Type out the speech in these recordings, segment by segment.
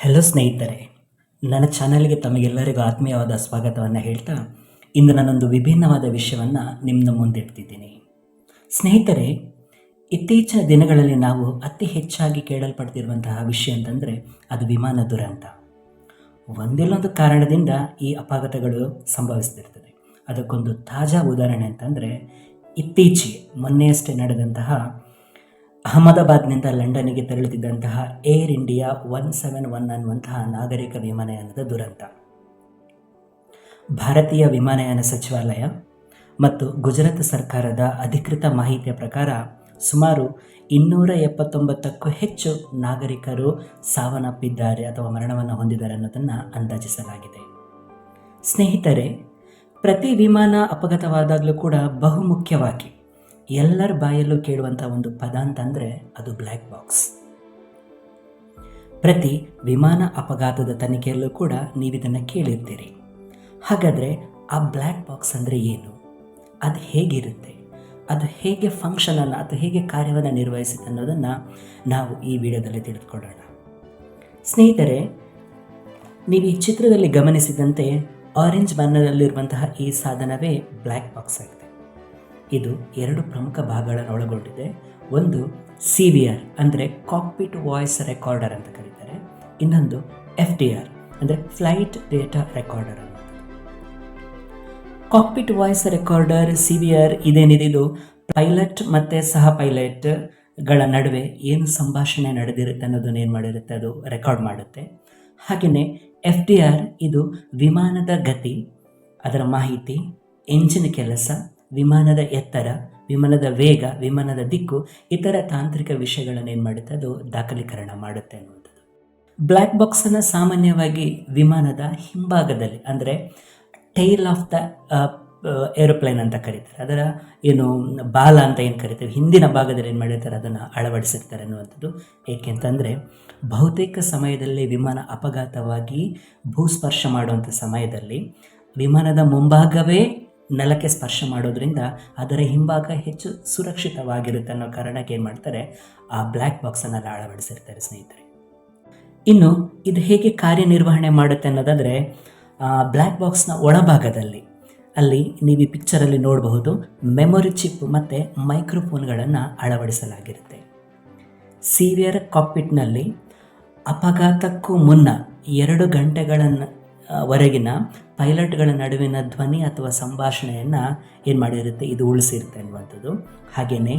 Hello ಸ್ನೇಹಿತರೆ, ನನ್ನ ಚಾನಲ್ಗೆ ತಮಗೆಲ್ಲರಿಗೂ ಆತ್ಮೀಯವಾದ ಸ್ವಾಗತವನ್ನು ಹೇಳ್ತಾ ಇಂದು ನಾನೊಂದು ವಿಭಿನ್ನವಾದ ವಿಷಯವನ್ನು ನಿಮ್ಮ ಮುಂದಿಡ್ತಿದ್ದೀನಿ. ಸ್ನೇಹಿತರೆ, ಇತ್ತೀಚಿನ ದಿನಗಳಲ್ಲಿ ನಾವು ಅತಿ ಹೆಚ್ಚಾಗಿ ಕೇಳಲ್ಪಡ್ತಿರುವಂತಹ ವಿಷಯ ಅಂತಂದರೆ ಅದು ವಿಮಾನ ದುರಂತ. ಒಂದಿಲ್ಲೊಂದು ಕಾರಣದಿಂದ ಈ ಅಪಘಾತಗಳು ಸಂಭವಿಸ್ತಿರ್ತದೆ. ಅದಕ್ಕೊಂದು ತಾಜಾ ಉದಾಹರಣೆ ಅಂತಂದರೆ, ಇತ್ತೀಚೆಗೆ ಮೊನ್ನೆಯಷ್ಟೇ ನಡೆದಂತಹ ಅಹಮದಾಬಾದ್ನಿಂದ ಲಂಡನ್ನಿಗೆ ತೆರಳುತ್ತಿದ್ದಂತಹ Air India one seven one ಅನ್ನುವಂತಹ ನಾಗರಿಕ ವಿಮಾನಯಾನದ ದುರಂತ. ಭಾರತೀಯ ವಿಮಾನಯಾನ ಸಚಿವಾಲಯ ಮತ್ತು ಗುಜರಾತ್ ಸರ್ಕಾರದ ಅಧಿಕೃತ ಮಾಹಿತಿಯ ಪ್ರಕಾರ ಸುಮಾರು ಇನ್ನೂರ ಎಪ್ಪತ್ತೊಂಬತ್ತಕ್ಕೂ ಹೆಚ್ಚು ನಾಗರಿಕರು ಸಾವನ್ನಪ್ಪಿದ್ದಾರೆ ಅಥವಾ ಮರಣವನ್ನು ಹೊಂದಿದ್ದಾರೆ ಅನ್ನೋದನ್ನು ಅಂದಾಜಿಸಲಾಗಿದೆ. ಸ್ನೇಹಿತರೆ, ಪ್ರತಿ ವಿಮಾನ ಅಪಘಾತವಾದಾಗಲೂ ಕೂಡ ಬಹುಮುಖ್ಯವಾಗಿ ಎಲ್ಲರ ಬಾಯಲ್ಲೂ ಕೇಳುವಂಥ ಒಂದು ಪದ ಅಂತಂದರೆ ಅದು ಬ್ಲ್ಯಾಕ್ ಬಾಕ್ಸ್ ಪ್ರತಿ ವಿಮಾನ ಅಪಘಾತದ ತನಿಖೆಯಲ್ಲೂ ಕೂಡ ನೀವು ಇದನ್ನು ಕೇಳಿರ್ತೀರಿ. ಹಾಗಾದರೆ ಆ ಬ್ಲ್ಯಾಕ್ ಬಾಕ್ಸ್ ಅಂದರೆ ಏನು? ಅದು ಹೇಗಿರುತ್ತೆ? ಅದು ಹೇಗೆ ಫಂಕ್ಷನನ್ನು ಅದು ಹೇಗೆ ಕಾರ್ಯವನ್ನು ನಿರ್ವಹಿಸುತ್ತೆ ಅನ್ನೋದನ್ನು ನಾವು ಈ ವಿಡಿಯೋದಲ್ಲಿ ತಿಳಿದುಕೊಳ್ಳೋಣ. ಸ್ನೇಹಿತರೆ, ನೀವು ಈ ಚಿತ್ರದಲ್ಲಿ ಗಮನಿಸಿದಂತೆ ಆರೆಂಜ್ ಬಣ್ಣದಲ್ಲಿರುವಂತಹ ಈ ಸಾಧನವೇ ಬ್ಲ್ಯಾಕ್ ಬಾಕ್ಸ್ ಆಗಿದೆ. ಇದು ಎರಡು ಪ್ರಮುಖ ಭಾಗಗಳನ್ನು ಒಳಗೊಂಡಿದೆ. ಒಂದು ಸಿ ವಿ ಆರ್ ಅಂದರೆ ಕಾಕ್ಪಿಟ್ ವಾಯ್ಸ್ ರೆಕಾರ್ಡರ್ ಅಂತ ಕರೀತಾರೆ. ಇನ್ನೊಂದು ಎಫ್ ಡಿ ಆರ್ ಅಂದರೆ ಫ್ಲೈಟ್ ಡೇಟಾ ರೆಕಾರ್ಡರ್ ಅಂತ. Cockpit voice recorder C V R ಇದೇನಿದೆ ಇದು ಪೈಲಟ್ ಮತ್ತು ಸಹ ಪೈಲಟ್ಗಳ ನಡುವೆ ಏನು ಸಂಭಾಷಣೆ ನಡೆದಿರುತ್ತೆ ಅನ್ನೋದನ್ನು ಏನು ಮಾಡಿರುತ್ತೆ? ಅದು ರೆಕಾರ್ಡ್ ಮಾಡುತ್ತೆ. ಹಾಗೆಯೇ ಎಫ್ ಡಿ ಆರ್ ಇದು ವಿಮಾನದ ಗತಿ, ಅದರ ಮಾಹಿತಿ ಎಂಜಿನ್ ಕೆಲಸ ವಿಮಾನದ ಎತ್ತರ, ವಿಮಾನದ ವೇಗ, ವಿಮಾನದ ದಿಕ್ಕು, ಇತರ ತಾಂತ್ರಿಕ ವಿಷಯಗಳನ್ನು ಏನು ಮಾಡುತ್ತೆ? ಅದು ದಾಖಲೀಕರಣ ಮಾಡುತ್ತೆ ಅನ್ನುವಂಥದ್ದು. ಬ್ಲ್ಯಾಕ್ ಬಾಕ್ಸನ್ನು ಸಾಮಾನ್ಯವಾಗಿ ವಿಮಾನದ ಹಿಂಭಾಗದಲ್ಲಿ, ಅಂದರೆ ಟೈಲ್ ಆಫ್ ದ ಏರೋಪ್ಲೇನ್ ಅಂತ ಕರೀತಾರೆ. ಅದರ ಏನು ಬಾಲ ಅಂತ ಏನು ಕರಿತೀವಿ? ಹಿಂದಿನ ಭಾಗದಲ್ಲಿ ಏನು ಮಾಡಿರ್ತಾರೆ? ಅದನ್ನು ಅಳವಡಿಸಿರ್ತಾರೆ ಅನ್ನುವಂಥದ್ದು. ಏಕೆಂತಂದರೆ ಬಹುತೇಕ ಸಮಯದಲ್ಲಿ ವಿಮಾನ ಅಪಘಾತವಾಗಿ ಭೂಸ್ಪರ್ಶ ಮಾಡುವಂಥ ಸಮಯದಲ್ಲಿ ವಿಮಾನದ ಮುಂಭಾಗವೇ ನೆಲಕ್ಕೆ ಸ್ಪರ್ಶ ಮಾಡೋದ್ರಿಂದ ಅದರ ಹಿಂಭಾಗ ಹೆಚ್ಚು ಸುರಕ್ಷಿತವಾಗಿರುತ್ತೆ ಅನ್ನೋ ಕಾರಣಕ್ಕೆ ಏನು ಮಾಡ್ತಾರೆ? ಆ ಬ್ಲ್ಯಾಕ್ ಬಾಕ್ಸನ್ನೆಲ್ಲ ಅಳವಡಿಸಿರ್ತಾರೆ ಸ್ನೇಹಿತರೆ. ಇನ್ನು ಇದು ಹೇಗೆ ಕಾರ್ಯನಿರ್ವಹಣೆ ಮಾಡುತ್ತೆ ಅನ್ನೋದಾದರೆ ಬ್ಲ್ಯಾಕ್ ಬಾಕ್ಸ್ನ ಒಳಭಾಗದಲ್ಲಿ ಅಲ್ಲಿ ನೀವು ಈ ಪಿಕ್ಚರಲ್ಲಿ ನೋಡಬಹುದು ಮೆಮೊರಿ ಚಿಪ್ ಮತ್ತು ಮೈಕ್ರೋಫೋನ್ಗಳನ್ನು ಅಳವಡಿಸಲಾಗಿರುತ್ತೆ. ಸಿವಿಯರ್ ಕಾಪಿಟ್ನಲ್ಲಿ ಅಪಘಾತಕ್ಕೂ ಮುನ್ನ ಎರಡು ಗಂಟೆಗಳನ್ನು ವರೆಗಿನ ಪೈಲಟ್ಗಳ ನಡುವಿನ ಧ್ವನಿ ಅಥವಾ ಸಂಭಾಷಣೆಯನ್ನು ಏನು ಮಾಡಿರುತ್ತೆ? ಇದು ಉಳಿಸಿರುತ್ತೆ ಅನ್ನುವಂಥದ್ದು. ಹಾಗೆಯೇ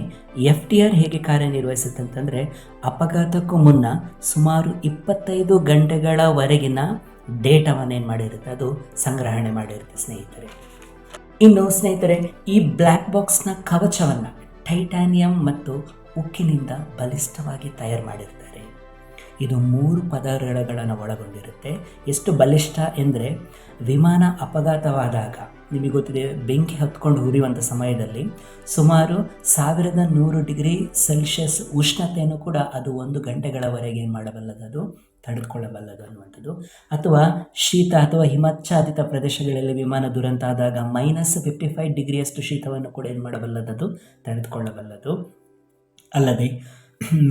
ಎಫ್ ಟಿ ಆರ್ ಹೇಗೆ ಕಾರ್ಯನಿರ್ವಹಿಸುತ್ತೆ ಅಂತಂದರೆ ಅಪಘಾತಕ್ಕೂ ಮುನ್ನ ಸುಮಾರು ಇಪ್ಪತ್ತೈದು ಗಂಟೆಗಳವರೆಗಿನ ಡೇಟಾವನ್ನು ಏನು ಮಾಡಿರುತ್ತೆ? ಅದು ಸಂಗ್ರಹಣೆ ಮಾಡಿರುತ್ತೆ ಸ್ನೇಹಿತರೆ. ಇನ್ನು ಸ್ನೇಹಿತರೆ, ಈ ಬ್ಲ್ಯಾಕ್ ಬಾಕ್ಸ್ನ ಕವಚವನ್ನು ಟೈಟಾನಿಯಂ ಮತ್ತು ಉಕ್ಕಿನಿಂದ ಬಲಿಷ್ಠವಾಗಿ ತಯಾರು ಮಾಡಿರ್ತಾರೆ ಇದು ಮೂರು ಪದರಗಳನ್ನು ಒಳಗೊಂಡಿರುತ್ತೆ. ಎಷ್ಟು ಬಲಿಷ್ಠ ಎಂದರೆ ವಿಮಾನ ಅಪಘಾತವಾದಾಗ, ನಿಮಗೆ ಗೊತ್ತಿದೆ, ಬೆಂಕಿ ಹತ್ಕೊಂಡು ಉರಿಯುವಂಥ ಸಮಯದಲ್ಲಿ ಸುಮಾರು ಸಾವಿರದ ನೂರು ಡಿಗ್ರಿ ಸೆಲ್ಸಿಯಸ್ ಉಷ್ಣತೆಯನ್ನು ಕೂಡ ಅದು ಒಂದು ಗಂಟೆಗಳವರೆಗೆ ಏನು ಮಾಡಬಲ್ಲದು ಅದು ತಡೆದುಕೊಳ್ಳಬಲ್ಲದು ಅನ್ನುವಂಥದ್ದು. ಅಥವಾ ಶೀತ ಅಥವಾ ಹಿಮಚ್ಛಾದಿತ ಪ್ರದೇಶಗಳಲ್ಲಿ ವಿಮಾನ ದುರಂತ ಆದಾಗ ಮೈನಸ್ ಫಿಫ್ಟಿ ಫೈವ್ ಡಿಗ್ರಿಯಷ್ಟು ಶೀತವನ್ನು ಕೂಡ ಏನು ಮಾಡಬಲ್ಲದು ತಡೆದುಕೊಳ್ಳಬಲ್ಲದು. ಅಲ್ಲದೆ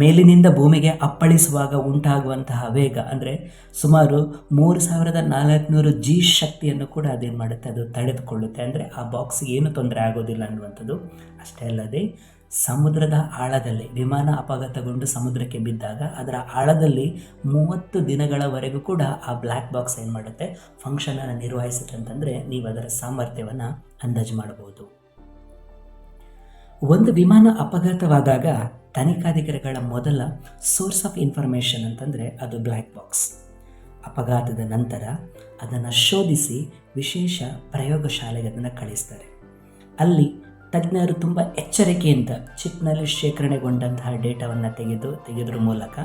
ಮೇಲಿನಿಂದ ಭೂಮಿಗೆ ಅಪ್ಪಳಿಸುವಾಗ ಉಂಟಾಗುವಂತಹ ವೇಗ ಅಂದರೆ ಸುಮಾರು ಮೂರು ಸಾವಿರದ ನಾಲ್ಕುನೂರು ಜಿ ಶಕ್ತಿಯನ್ನು ಕೂಡ ಅದೇನು ಮಾಡುತ್ತೆ? ಅದು ತಡೆದುಕೊಳ್ಳುತ್ತೆ. ಅಂದರೆ ಆ ಬಾಕ್ಸ್ಗೆ ಏನು ತೊಂದರೆ ಆಗೋದಿಲ್ಲ ಅನ್ನುವಂಥದ್ದು ಅಷ್ಟೇ ಅಲ್ಲದೆ ಸಮುದ್ರದ ಆಳದಲ್ಲಿ, ವಿಮಾನ ಅಪಘಾತಗೊಂಡು ಸಮುದ್ರಕ್ಕೆ ಬಿದ್ದಾಗ ಅದರ ಆಳದಲ್ಲಿ ಮೂವತ್ತು ದಿನಗಳವರೆಗೂ ಕೂಡ ಆ ಬ್ಲ್ಯಾಕ್ ಬಾಕ್ಸ್ ಏನು ಮಾಡುತ್ತೆ? ಫಂಕ್ಷನನ್ನು ನಿರ್ವಹಿಸುತ್ತೆ ಅಂತಂದರೆ ನೀವು ಅದರ ಸಾಮರ್ಥ್ಯವನ್ನು ಅಂದಾಜು ಮಾಡಬಹುದು ಒಂದು ವಿಮಾನ ಅಪಘಾತವಾದಾಗ ತನಿಖಾಧಿಕಾರಿಗಳ ಮೊದಲ ಸೋರ್ಸ್ ಆಫ್ ಇನ್ಫಾರ್ಮೇಷನ್ ಅಂತಂದರೆ ಅದು ಬ್ಲ್ಯಾಕ್ ಬಾಕ್ಸ್ ಅಪಘಾತದ ನಂತರ ಅದನ್ನು ಶೋಧಿಸಿ ವಿಶೇಷ ಪ್ರಯೋಗಶಾಲೆಗೆ ಅದನ್ನು ಕಳಿಸ್ತಾರೆ. ಅಲ್ಲಿ ತಜ್ಞರು ತುಂಬ ಎಚ್ಚರಿಕೆಯಿಂದ ಚಿಪ್ನಲ್ಲಿ ಶೇಖರಣೆಗೊಂಡಂತಹ ಡೇಟಾವನ್ನು ತೆಗೆದು ತೆಗೆದ್ರ ಮೂಲಕ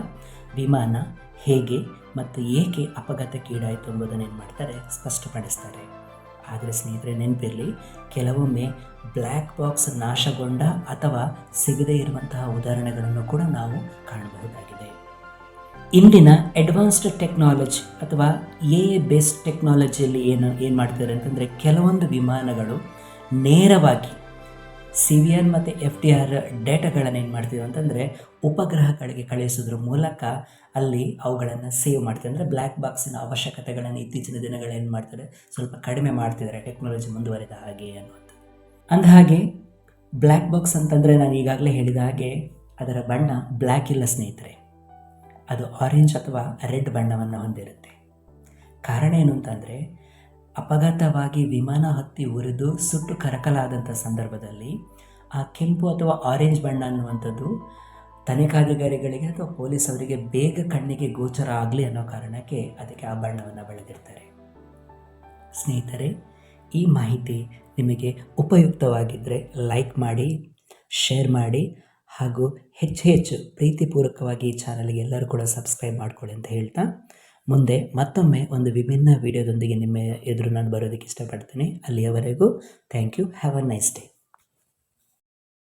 ವಿಮಾನ ಹೇಗೆ ಮತ್ತು ಏಕೆ ಅಪಘಾತಕ್ಕೀಡಾಯಿತು ಎಂಬುದನ್ನು ಏನು ಮಾಡ್ತಾರೆ, ಸ್ಪಷ್ಟಪಡಿಸ್ತಾರೆ. ಆದರೆ ಸ್ನೇಹಿತರೆ, ನೆನಪಿರಲಿ, ಕೆಲವೊಮ್ಮೆ ಬ್ಲ್ಯಾಕ್ ಬಾಕ್ಸ್ ನಾಶಗೊಂಡ ಅಥವಾ ಸಿಗದೇ ಇರುವಂತಹ ಉದಾಹರಣೆಗಳನ್ನು ಕೂಡ ನಾವು ಕಾಣಬಹುದಾಗಿದೆ. ಇಂದಿನ ಅಡ್ವಾನ್ಸ್ಡ್ ಟೆಕ್ನಾಲಜಿ ಅಥವಾ ಎ ಬೇಸ್ಡ್ ಟೆಕ್ನಾಲಜಿಯಲ್ಲಿ ಏನು ಏನು ಮಾಡ್ತಾರೆ ಅಂತಂದರೆ, ಕೆಲವೊಂದು ವಿಮಾನಗಳು ನೇರವಾಗಿ ಸಿ ವಿ ಆರ್ ಮತ್ತು ಎಫ್ ಡಿ ಆರ್ ಡೇಟಾಗಳನ್ನು ಏನು ಮಾಡ್ತೀವಿ ಅಂತಂದರೆ ಉಪಗ್ರಹಗಳಿಗೆ ಕಳುಹಿಸೋದ್ರ ಮೂಲಕ ಅಲ್ಲಿ ಅವುಗಳನ್ನು ಸೇವ್ ಮಾಡ್ತಾರೆ ಅಂದರೆ ಬ್ಲ್ಯಾಕ್ ಬಾಕ್ಸಿನ ಅವಶ್ಯಕತೆಗಳನ್ನು ಇತ್ತೀಚಿನ ದಿನಗಳಲ್ಲಿ ಏನು ಮಾಡ್ತಾರೆ? ಸ್ವಲ್ಪ ಕಡಿಮೆ ಮಾಡ್ತಿದ್ದಾರೆ ಟೆಕ್ನಾಲಜಿ ಮುಂದುವರಿದ ಹಾಗೆ ಅನ್ನುವಂಥದ್ದು. ಅಂದಹಾಗೆ ಬ್ಲ್ಯಾಕ್ ಬಾಕ್ಸ್ ಅಂತಂದರೆ ನಾನು ಈಗಾಗಲೇ ಹೇಳಿದ ಹಾಗೆ ಅದರ ಬಣ್ಣ ಬ್ಲ್ಯಾಕ್ ಇಲ್ಲ ಸ್ನೇಹಿತರೆ. ಅದು ಆರೆಂಜ್ ಅಥವಾ ರೆಡ್ ಬಣ್ಣವನ್ನು ಹೊಂದಿರುತ್ತೆ. ಕಾರಣ ಏನು ಅಂತಂದರೆ, ಅಪಘಾತವಾಗಿ ವಿಮಾನ ಹತ್ತಿ ಉರಿದು ಸುಟ್ಟು ಕರಕಲಾದಂಥ ಸಂದರ್ಭದಲ್ಲಿ ಆ ಕೆಂಪು ಅಥವಾ ಆರೆಂಜ್ ಬಣ್ಣ ಅನ್ನುವಂಥದ್ದು ತನಿಖಾಧಿಕಾರಿಗಳಿಗೆ ಅಥವಾ ಪೊಲೀಸ್ ಅವರಿಗೆ ಬೇಗ ಕಣ್ಣಿಗೆ ಗೋಚರ ಆಗಲಿ ಅನ್ನೋ ಕಾರಣಕ್ಕೆ ಅದಕ್ಕೆ ಆ ಬಣ್ಣವನ್ನು ಬೆಳೆದಿರ್ತಾರೆ. ಸ್ನೇಹಿತರೆ, ಈ ಮಾಹಿತಿ ನಿಮಗೆ ಉಪಯುಕ್ತವಾಗಿದ್ದರೆ ಲೈಕ್ ಮಾಡಿ ಶೇರ್ ಮಾಡಿ, ಹಾಗೂ ಹೆಚ್ಚು ಹೆಚ್ಚು ಪ್ರೀತಿಪೂರ್ವಕವಾಗಿ ಈ ಚಾನಲ್ಗೆ ಎಲ್ಲರೂ ಕೂಡ ಸಬ್ಸ್ಕ್ರೈಬ್ ಮಾಡ್ಕೊಳ್ಳಿ ಅಂತ ಹೇಳ್ತಾ, ಮುಂದೆ ಮತ್ತೊಮ್ಮೆ ಒಂದು ವಿಭಿನ್ನ ವಿಡಿಯೋದೊಂದಿಗೆ ನಿಮ್ಮ ಎದುರು ನಾನು ಬರೋದಕ್ಕೆ ಇಷ್ಟಪಡ್ತೀನಿ. ಅಲ್ಲಿಯವರೆಗೂ thank you have a nice day